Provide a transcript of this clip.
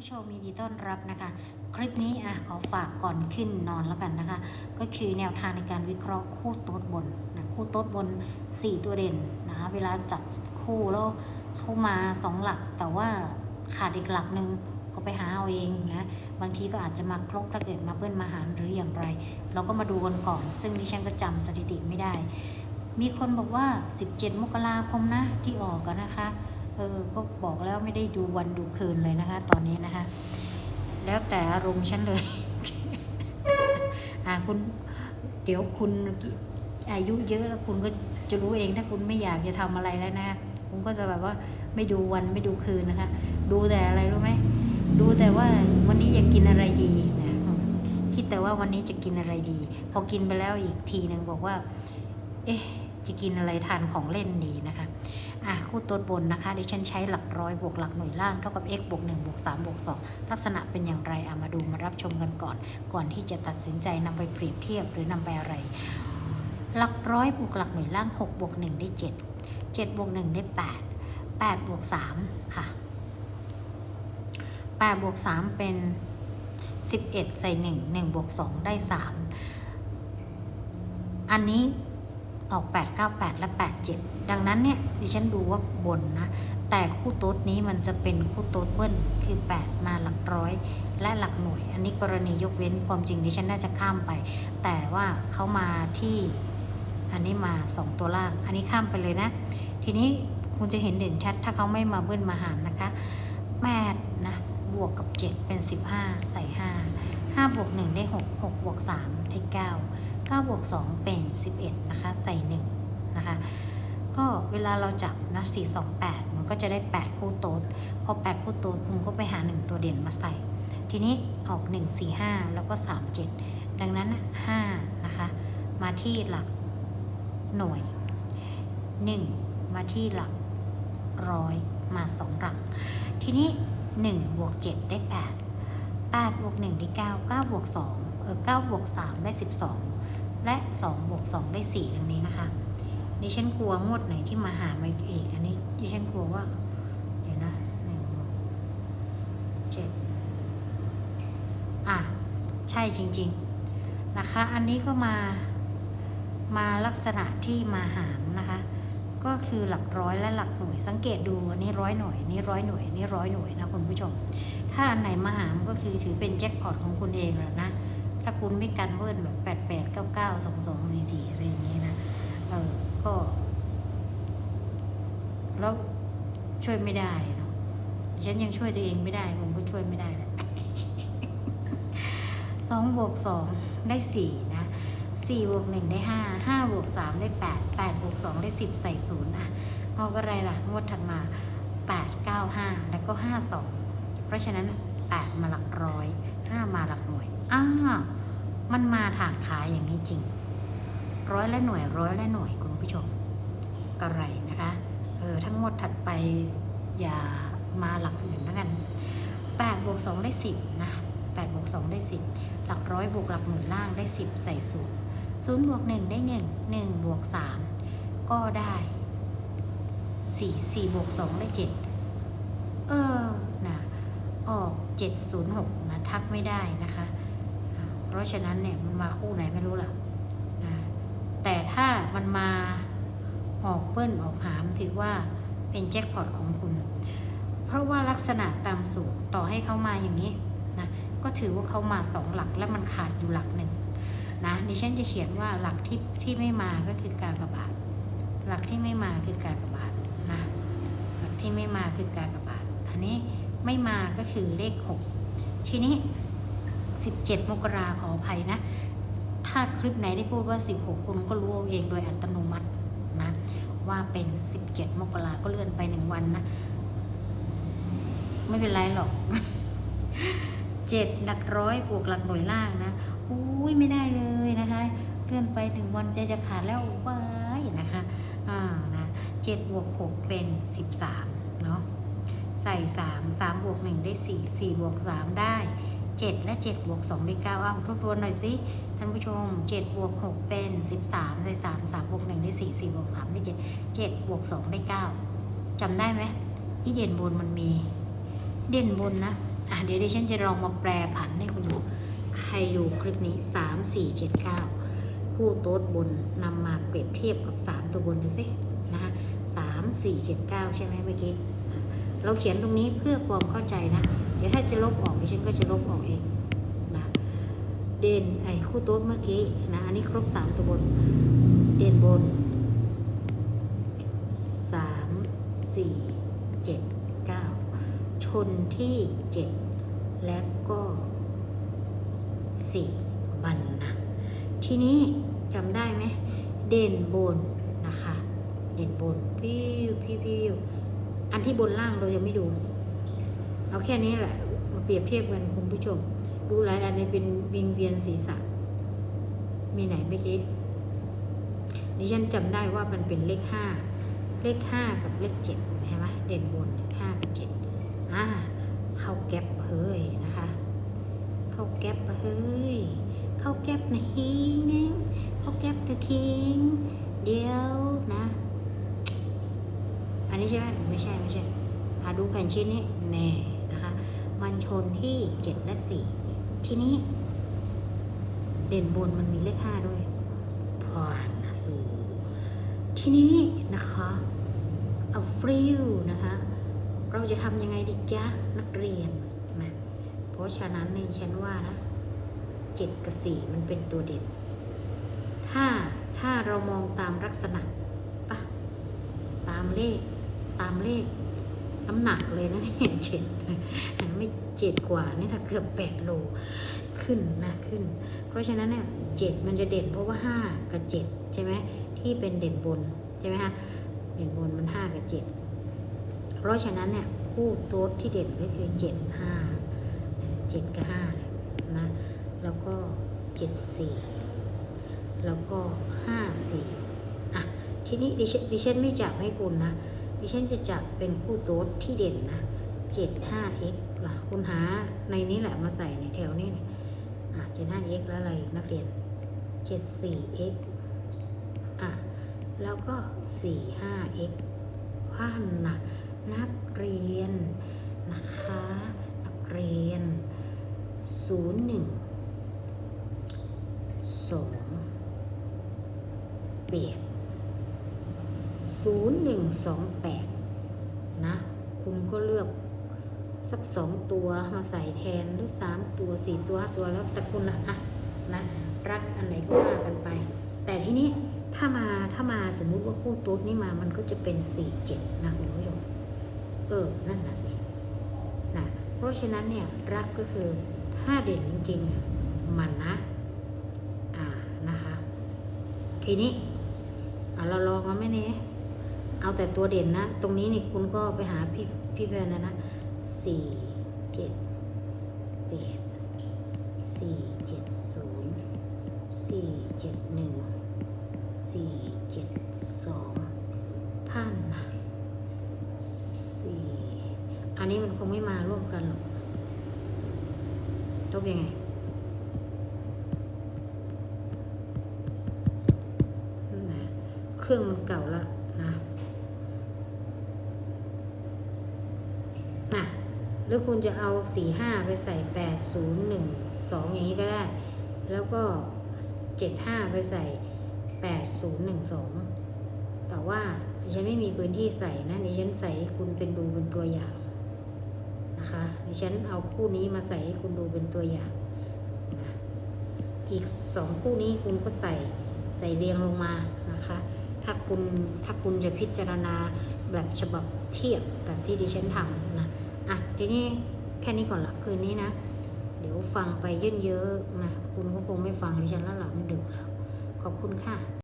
ผู้ชมยินดีต้อนรับนะคะ คลิปนี้อะขอฝากก่อนขึ้นนอนแล้วกันนะคะ ก็คือแนวทางในการวิเคราะห์คู่โต๊ดบนนะคู่โต๊ดบน 4 ตัวเด่นนะคะเวลาจับคู่แล้วเข้ามา 2 หลัก แต่ว่าขาดอีกหลักหนึ่งก็ไปหาเอาเองนะบางทีก็อาจจะมาครบถ้าเกิดมาเบิ้ลมาหารหรืออย่างไร เราก็มาดูกันก่อน ซึ่งดิฉันก็จำสถิติไม่ได้ มีคนบอกว่า 17 มกราคมนะที่ออกกันนะคะ ออก็บอกแล้วไม่ได้ดูวันดูคืนเลยนะคะ ตอนนี้นะคะ แล้วแต่อารมณ์ฉันเลย อ่าคุณ เดี๋ยวคุณอายุเยอะแล้วคุณก็จะรู้เองถ้าคุณไม่อยากจะทำอะไรแล้วนะคุณก็จะแบบว่าไม่ดูวันไม่ดูคืนนะคะ ดูแต่อะไรรู้ไหมดูแต่ว่าวันนี้อยากกินอะไรดีนะคิดแต่ว่าวันนี้จะกินอะไรดี พอกินไปแล้วอีกทีหนึ่งบอกว่า เอ๊ะ จะกินอะไรทานของเล่นดีนะคะ อะคู่ตัวบนนะคะดิฉันใช้หลักร้อยบวกหลักหน่วยล่างเท่ากับ x บวก1บวก3บวก2ลักษณะเป็นอย่างไรเอะมาดูมารับชมกันก่อน ก่อนที่จะตัดสินใจนำไปเปรียบเทียบหรือนำไปอะไร หลักร้อยบวกหลักหน่วยล่าง6บวก1ได้ 7 7บวก1ได้ 8 8บวก3ค่ะ8บวก3เป็น 11 ใส่ 1 1บวก2ได้ 3 อันนี้ ออก 898 และ 87 ดังนั้นเนี่ยดิฉันดูว่าบนนะ แต่คู่โต๊ดนี้มันจะเป็นคู่โต๊ดเบิ้ลคือ 8 มาหลักร้อย และหลักหน่วย อันนี้กรณียกเว้นความจริงดิฉันน่าจะข้ามไป แต่ว่าเขามาที่อันนี้มา 2 ตัวล่าง อันนี้ข้ามไปเลยนะ ทีนี้คุณจะเห็นเด่นชัดถ้าเขาไม่มาเบิ้ลมาหามนะคะ8นะ บวกกับ 7 เป็น 15 ใส่ 5 5 บวก 1 ได้ 6 6 บวก 3 ได้ 9 9 บวก 2 เป็น 11 นะคะ ใส่ 1 นะคะ ก็เวลาเราจับนะ4 2 8 มันก็จะได้ 8 คู่โต๊ดพอ 8 คู่โต๊ดคุณก็ไปหา 1 ตัวเด่นมาใส่ ทีนี้ออก 1 4 5 แล้วก็ 3 7 ดังนั้น 5 นะคะ มาที่หลักหน่วย 1 มาที่หลักร้อยมา 2 หลัก ทีนี้ 1บวก7ได้ 8 8บวก1ได้ 9 9บวก2เออ9บวก3ได้ 12 และ2บวก2ได้ 4 ดังนี้นะคะ ดิฉันกลัวงวดไหนที่มาหามาอีก อันนี้ดิฉันกลัวว่า เดี๋ยวนะหนึ่งเจ็ดอะ ใช่จริง ๆ นะคะ อันนี้ก็มามาลักษณะที่มาหามนะคะ ก็คือหลักร้อยและหลักหน่วย สังเกตดูอันนี้ร้อยหน่วยนนี้ร้อยหน่วยนนี้ร้อยหน่วยนะคุณผู้ชม ถ้าอันไหนมาหามก็คือถือเป็นแจ็คพอตของคุณเองแหละนะ ถ้าคุณไม่กันเบิ้ลแบบแปดแปดเก้าเก้าสองสองสี่สี่อะไรอย่างนี้นะเออก็แล้วช่วยไม่ได้เนาะฉันยังช่วยตัวเองไม่ได้ผมก็ช่วยไม่ได้แหละสองบวกสองได้สี่ 4บวก1ได้ 5 5บวก3ได้ 8 8บวก2ได้ 10 ใส่0อะเอาก็ไรล่ะ งวดถัดมา 8 9 5 แล้วก็ 5 2 เพราะฉะนั้น 8 มาหลักร้อย 5 มาหลักหน่วยอ้ามันมาทางขายอย่างนี้จริง ร้อยและหน่วยร้อยและหน่วยคุณผู้ชมกระไรนะคะเออทั้งหมดถัดไปอย่ามาหลักอื่นแล้วกัน8บวก2ได้ 10 นะ8บวก2ได้ 10 หลักร้อยบวกหลักหมื่นล่างได้ 10 ใส่สูตร 0บวก1ได้ 1 1บวก3 ก็ได้ 4 4บวก2ได้ 7 เออนะออก 706 นะ ทักไม่ได้นะคะ เพราะฉะนั้นเนี่ย มันมาคู่ไหนไม่รู้ล่ะแต่ถ้ามันมาออกเปิ้ลออกหามถือว่าเป็นแจ็คพอตของคุณ เพราะว่าลักษณะตามสูตรต่อให้เขามาอย่างนี้นะก็ถือว่าเขามาสองหลักและมันขาดอยู่หลักหนึ่ง นะดิฉันจะเขียนว่าหลักที่ที่ไม่มาก็คือการกระบาดหลักที่ไม่มาคือการกระบาดนะหลักที่ไม่มาคือการกระบาดอันนี้ไม่มาก็คือเลขหกทีนี้ 17 มกราขออภัยนะ ถ้าคลิปไหนได้พูดว่า 16 คุณก็รู้เอาเองโดยอัตโนมัตินะว่าเป็น 17 มกราก็เลื่อนไปหนึ่งวันนะ ไม่เป็นไรหรอก เจ็ดหลักร้อยบวกหลักหน่วยล่างนะอุ้ยไม่ได้เลยนะคะเลื่อนไปหนึ่งวันใจจะขาดแล้วว้ายนะคะอ่านะเจ็ดบวกหกเป็นสิบสามเนาะใส่สามสามบวกหนึ่งได้สี่สี่บวกสามได้เจ็ดและเจ็ดบวกสองได้เก้าเอาทบทวนหน่อยสิท่านผู้ชมเจ็ดบวกหกเป็นสิบสามใส่สามสามบวกหนึ่งได้สี่สี่บวกสามได้เจ็ดเจ็ดบวกสองได้เก้าจำได้ไหมที่เด่นบนมันมี เด่นบนนะ อะเดี๋ยวดิฉันจะลองมาแปลผันให้คุณดู ใครดูคลิปนี้ 3 4 7 9 คู่โต๊ดบนนำมาเปรียบเทียบกับ 3 ตัวบนดูสินะคะ3 4 7 9ใช่ไหมเมื่อกี้ เราเขียนตรงนี้เพื่อความเข้าใจนะ เดี๋ยวถ้าจะลบออกดิฉันก็จะลบออกเองนะเด่นไอ้คู่โต๊ดเมื่อกี้นะอันนี้ครบ 3 ตัวบน เด่นบน สามสี่เจ็ดเก้า ชนที่เจ็ดและก็สี่บันนะทีนี้จำได้ไหมเด่นบนนะคะ เด่นบนพิวพิวพิวอันที่บนล่างเรายังไม่ดู เอาแค่นี้แหละมาเปรียบเทียบกันคุณผู้ชม ดูหลายอันนี้เป็นวิงเวียนศีรษะ มีไหนเมื่อกี้ดิฉันจำได้ว่ามันเป็นเลขห้าเลขห้ากับเลขเจ็ดเห็นไหมเด่นบนห้ากับเจ็ด อ่าเข้าแก๊ปเฮ้ยนะคะ เข้าแก๊ปเฮ้ย เข้าแก๊ปนะฮิงเองเข้าแก๊ปนะคิง เดี๋ยวนะ อันนี้ใช่ไหมไม่ใช่ไม่ใช่อ่าดูแผ่นชิ้นนี้แน่นะคะ มันชนที่เจ็ดและสี่ทีนี้ เด่นบนมันมีเลขห้าด้วยพรนะสูทีนี้นะคะเอาฟริวนะคะ เราจะทำยังไงดีจ๊ะนักเรียนนะเพราะฉะนั้นในฉันว่านะเจ็ดกับสี่มันเป็นตัวเด่นถ้าถ้าเรามองตามลักษณะปะตามเลข ตามเลข น้ำหนักเลยนะเนี่ยเจ็ดไม่เจ็ดกว่านี่ถ้าเกือบแปดโลขึ้นนะขึ้น เพราะฉะนั้นเนี่ยเจ็ดมันจะเด่นเพราะว่าห้ากับเจ็ดใช่ไหมที่เป็นเด่นบนใช่ไหมคะเด่นบนมันห้ากับเจ็ด เพราะฉะนั้นเนี่ยคู่โต๊ดที่เด่นก็คือเจ็ดห้าเจ็ดกับห้านะแล้วก็เจ็ดสี่แล้วก็ห้าสี่อะทีนี้ดิฉันดิฉันไม่จับให้คุณนะ ดิฉันจะจับเป็นคู่โต๊ดที่เด่นนะเจ็ดห้า x อะคุณหาในนี้แหละมาใส่ในแถวนี้เนี่ยอะเจ็ดห้า x แล้วอะไรนักเรียนเจ็ดสี่ x อะแล้วก็สี่ห้า x ว่านนะ นักเรียนนะคะ นักเรียนศูนย์หนึ่งสองแปดศูนย์หนึ่งสองแปดนะ คุณก็เลือกสักสองตัวมาใส่แทนหรือสามตัวสี่ตัวห้าตัวแล้วแต่คุณละอะนะรักอันไหนก็ว่ากันไป แต่ทีนี้ถ้ามาถ้ามาสมมุติว่าคู่โต๊ดนี่มามันก็จะเป็นสี่เจ็ดนะคุณผู้ชม เออ นั่นนะสินะเพราะฉะนั้นเนี่ยรักก็คือถ้าเด่นจริงๆมันนะ อ่านะคะ ทีนี้อะเราลองกันไหมเนี่ยเอาแต่ตัวเด่นนะ ตรงนี้นี่คุณก็ไปหาพี่พี่แพนนะนะสี่เจ็ดแปดสี่เจ็ดศูนย์สี่เจ็ดหนึ่งสี่เจ็ดสองพันนะ อันนี้มันคงไม่มาร่วมกันหรอกต้องยังไงนะเครื่องมันเก่าล้วนะนะหรือคุณจะเอาสี่ห้าไปใส่แปดศูนย์หนึ่งสองอย่างนี้ก็ได้ แล้วก็เจ็ดห้าไปใส่แปดศูนย์หนึ่งสองแต่ว่าดิฉันไม่มีพื้นที่ใส่นะดิฉันใส่คุณเป็นดูเป็นตัวอย่าง นะคะดิฉันเอาคู่นี้มาใส่ให้คุณดูเป็นตัวอย่าง อีกสองคู่นี้คุณก็ใส่ใส่เรียงลงมานะคะ ถ้าคุณถ้าคุณจะพิจารณาแบบฉบับเทียบแบบที่ดิฉันทำนะอะทีนี้แค่นี้ก่อนละคืนนี้นะ เดี๋ยวฟังไปเยอะๆนะคุณก็คงไม่ฟังดิฉันแล้วหล่ะมันดึกแล้ว ขอบคุณค่ะ